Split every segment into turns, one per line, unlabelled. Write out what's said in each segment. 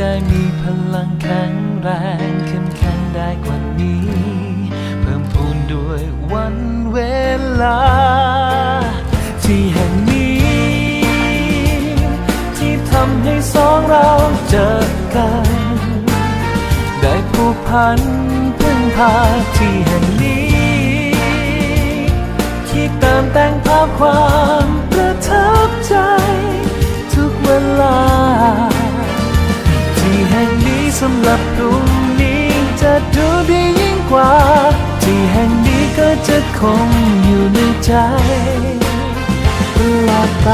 ได้มีพลังแข็งแรงเข้มแข็งได้กว่านี้ เพิ่มพูนด้วยวันเวลา ที่แห่งนี้ ที่ทำให้สองเราเจอกัน ได้ผูกพันพึ่งพาที่แห่งนี้ ที่เติมแต่งภาพความประทับใจ ทุกเวลา พรุ่งนี้จะดูดียิ่งกว่า ที่แห่งนี้ก็จะคงอยู่ในใจตลอดไป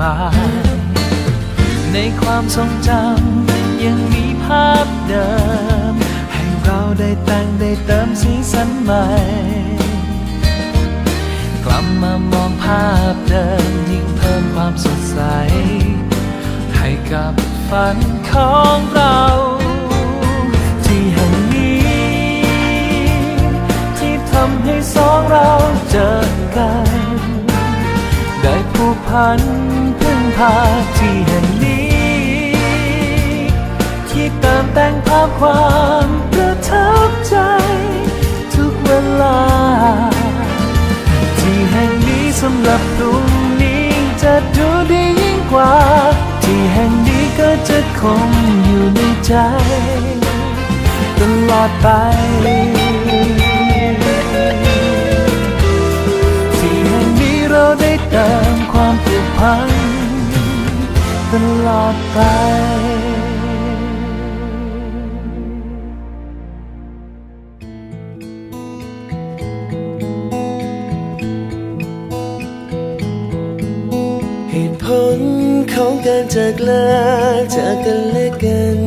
มาย ในความทรงจำยังมีภาพเดิม ให้เราได้แต่งได้เติมสีสันใหม่ กลับมามองภาพเดิมยิ่งเพิ่มความสดใส ให้กับฝันของเรา พันพึ่งพาที่แห่งนี้ ที่เติมแต่งภาพความประทับใจ ทุกเวลา ที่แห่งนี้สำหรับพรุ่งนี้จะดูดียิ่งกว่า ที่แห่งนี้ก็จะคงอยู่ในใจ ตลอดไป กา
รจากลาจากกันและกัน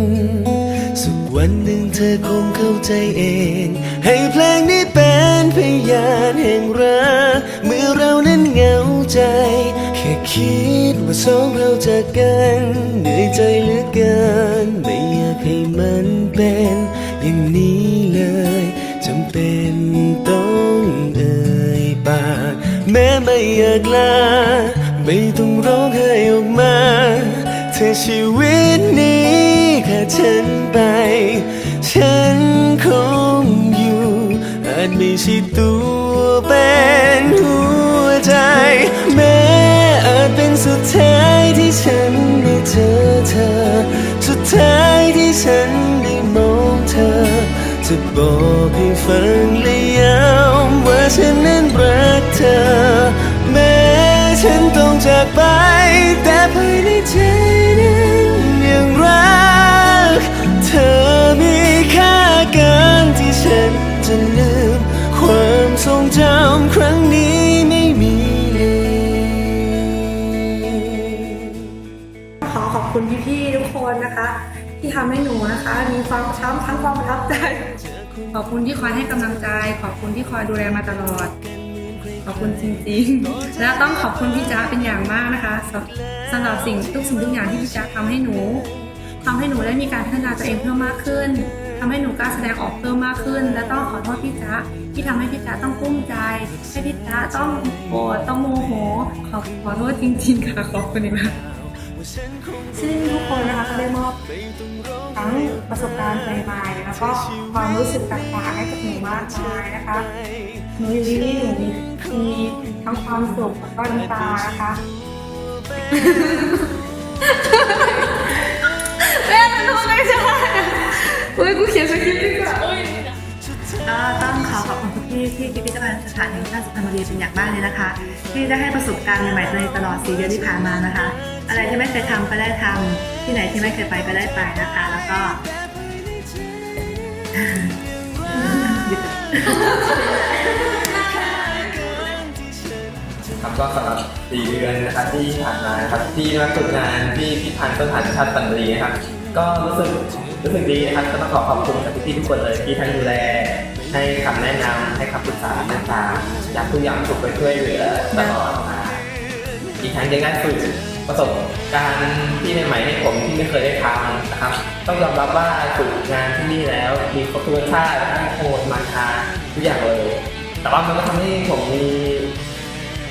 สุขวันหนึ่งเธอคงเข้าใจเอง ให้เพลงนี้เป็นพยานแห่งรักเมื่อเรานั้นเหงาใจ แค่คิดว่าสองเราจากกันเหนื่อยใจเหลือเกิน ไม่อยากให้มันเป็นอย่างนี้เลยจำเป็นต้องเอ่ยปากแม้ไม่อยากลาไม่ต้องร้องไห้ออก มาเธอชีวิตนี้ขาดฉันไป ฉันคงอยู่อาจไม่ใช่ตัวเป็นหัวใจ แม้อาจเป็นสุดท้ายที่ฉันได้เจอเธอ สุดท้ายที่ฉันได้มองเธอ จะบอกให้ฟังและย้ำว่าฉันนั้นรักเธอ แม้ฉันต้องจากไป ทรงจำครั้งนี้ไม่มี
ขอขอบคุณพี่ๆทุกคนนะคะ ที่ทำให้หนูนะคะ มีความช้ำทั้งความประทับใจ ขอบคุณที่คอยให้กำลังใจ ขอบคุณที่คอยดูแลมาตลอด ขอบคุณจริงๆ และต้องขอบคุณพี่จ๊ะเป็นอย่างมากนะคะสำสำหรับสิ่งทุกสิ่งทุกอย่างที่พี่จ๊ะทำให้หนู ทำให้หนูได้มีการพัฒนาตัวเองเพิ่มมากขึ้นทำให้หนูกล้าแสดงออกเพิ่มมากขึ้น และต้องขอโทษพี่จ๊ะที่ทำให้พี่จ๊ะต้องกุ้มใจ ให้พี่จ๊ะต้องโกรธต้องโมโห ขอขอโทษจริงๆค่ะขอบคุณอีมากซึ่งทุกคนนะคะก็ได้มอบทั้งประสบการณ์ใหม่ๆแล้วก็ความรู้สึกต่างๆให้กับหนูมากมายนะคะหนูอยู่ที่นี่หนูมีมีทั้งความสุขแล้วก็น้ำตานะคะ ฮ้ยกูเขียนสคริปต์ดีกว่าก็ต้องขอขอบคุณพี่ที่พิพิธภัณฑ์สถานแห่งชาติสุพรรณบุรีเป็นอย่างมากเลยนะคะ ที่ได้ให้ประสบการณ์ใหม่ๆในตลอด4เดือนที่ผ่านมานะคะ อะไรที่ไม่เคยทำก็ได้ทำที่ไหนที่ไม่เคยไปก็ได้ไปนะคะ แล้วก็
ครับก็สำหรับ4เดือนนะครับที่ผ่านมานะครับที่มาฝึกงานที่พิพิธภัณฑ์สถานชาติปันบุรีนะครับ ก็รู้สึก รู้สึกดีนะครับก็ต้องขอขอบคุณกับพี่ๆทุกคนเลยที่ทั้งดูแล ให้คำแนะนำให้คำปรึกษาต่างๆอยากทุกอย่างถูกไปช่วยเหลือตลอดมาอีกทั้งยังได้ฝึกประสบการณ์ที่ใหม่ๆให้ผมที่ไม่เคยได้ทำนะครับ ต้องยอมรับว่าฝึกงานที่นี่แล้วมีครบทุกชาติทั้งโหดมันทาทุกอย่างเลย แต่ว่ามันก็ทำให้ผมมี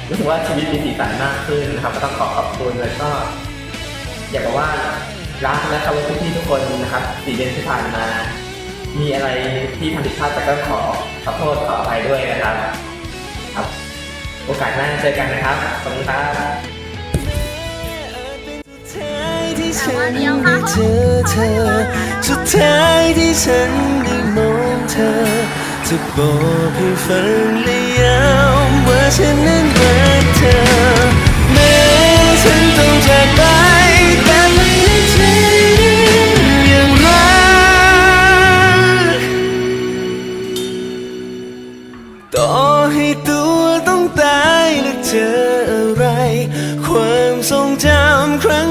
รู้สึกว่าชีวิตมีสีสันมากขึ้นนะครับก็ต้องขอขอบคุณแล้วก็ อยากบอกว่า รักและเคารพพี่ทุกคนนะครับสี่เดือนที่ผ่านมา มีอะไรที่ทำผิดพลาดแต่ก็ขอขอโทษขออภัยด้วยนะครับครับ โอกาสหน้าเจอกันนะครับขอบคุณครับ
ท้ายที่ฉันได้เจอเธอสุดท้ายที่ฉันได้มองเธอ จะบอกให้ฟังและย้ำว่าฉันนั้นรักเธอแม้ฉันต้อง ความทรงจำครั้ง